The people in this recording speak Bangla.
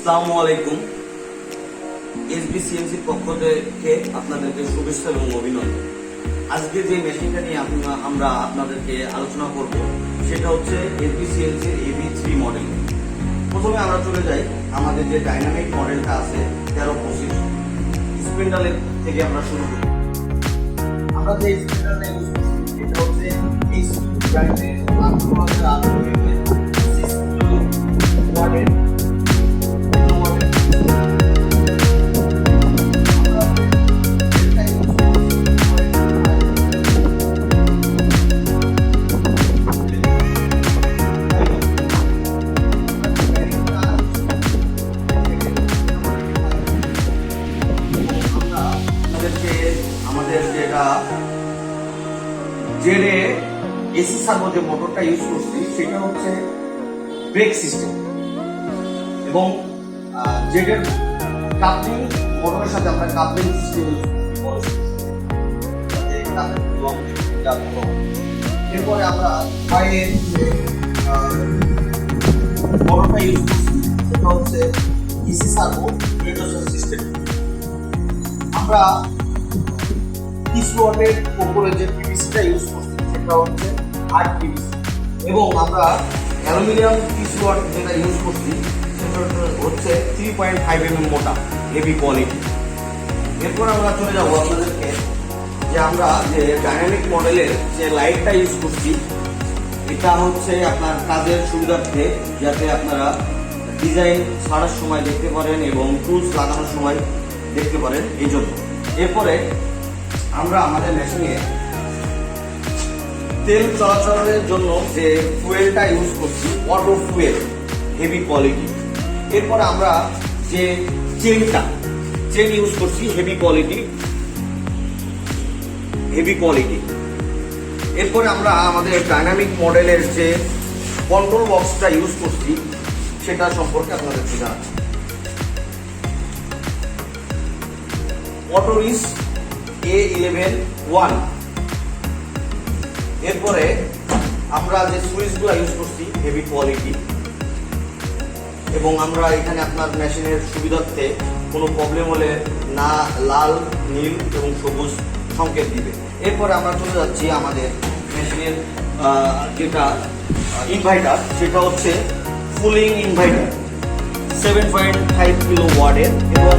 আসসালামু আলাইকুম। এসবিসিএমসির পক্ষ থেকে আপনাদেরকে শুভেচ্ছা এবং অভিনন্দন। আজকে যে মেশিনটা নিয়ে আমরা- আপনাদেরকে আলোচনা করব, সেটা হচ্ছে এসবিসিএমসির এবি থ্রি মডেল। প্রথমে আমরা চলে যাই। আমাদের যে ডাইনামিক মডেলটা আছে, তেরো পঁচিশ। স্পেন্ডালের থেকে আমরা শুরু করি। আমরা যে স্পেন্ডালটা ইউজ করছি এটা হচ্ছে আমাদেরকে আমাদের যেটা জেডে এসি সার্ভো যে মোটরটা ইউজ করছি, সেটা হচ্ছে ব্রেক সিস্টেম এবং জেডের কাপলিং মোটরের সাথে আমরা কাপলিং সিস্টেম ইউজ করছি। এরপরে আমরা বাইরে মোটরটা ইউজ করছি, সেটা হচ্ছে ইসি সার্ভো সিস্টেম আমরা তিরিশ ওয়াটের উপরে যে পিভিসিটা ইউজ করছি, সেটা হচ্ছে আট পিভিসি এবং আমরা অ্যালুমিনিয়াম তিরিশ ওয়াট যেটা ইউজ করছি, সেটা হচ্ছে থ্রি পয়েন্ট ফাইভ এম মোটা হেভি কোয়ালিটি এরপর আমরা চলে যাব আপনাদেরকে যে আমরা যে ডাইনামিক মডেলের যে লাইটটা ইউজ করছি, এটা হচ্ছে আপনার কাজের সুবিধার্থে যাতে আপনারা ডিজাইন ছাড়ার সময় দেখতে পারেন এবং টুলস লাগানোর সময় দেখতে পারেন, এই জন্য। এরপরে আমরা আমাদের মেশিনে তেল চলাচলের জন্য যে ফুয়েলটা ইউজ করছি অটো ফুয়েল হেভি কোয়ালিটি এরপরে আমরা যে চেনটা চেন ইউজ করছি হেভি কোয়ালিটি হেভি কোয়ালিটি এরপরে আমরা আমাদের ডাইনামিক মডেলের যে কন্ট্রোল বক্সটা ইউজ করছি, সেটা সম্পর্কে আপনাদেরকে জানাচ্ছি। অটোরিস এ ইলেভেন ওয়ান এরপরে আমরা যে সুইচগুলো ইউজ করছি হেভি কোয়ালিটি এবং আমরা এখানে আপনার মেশিনের সুবিধার্থে কোনো প্রবলেম হলে না লাল, নীল এবং সবুজ সংকেত দিবে। এরপরে আমরা চলে যাচ্ছি আমাদের মেশিনের যেটা ইনভার্টার সেটা হচ্ছে ফুলিং inverter seven point five kilo ওয়ার্ডের এবং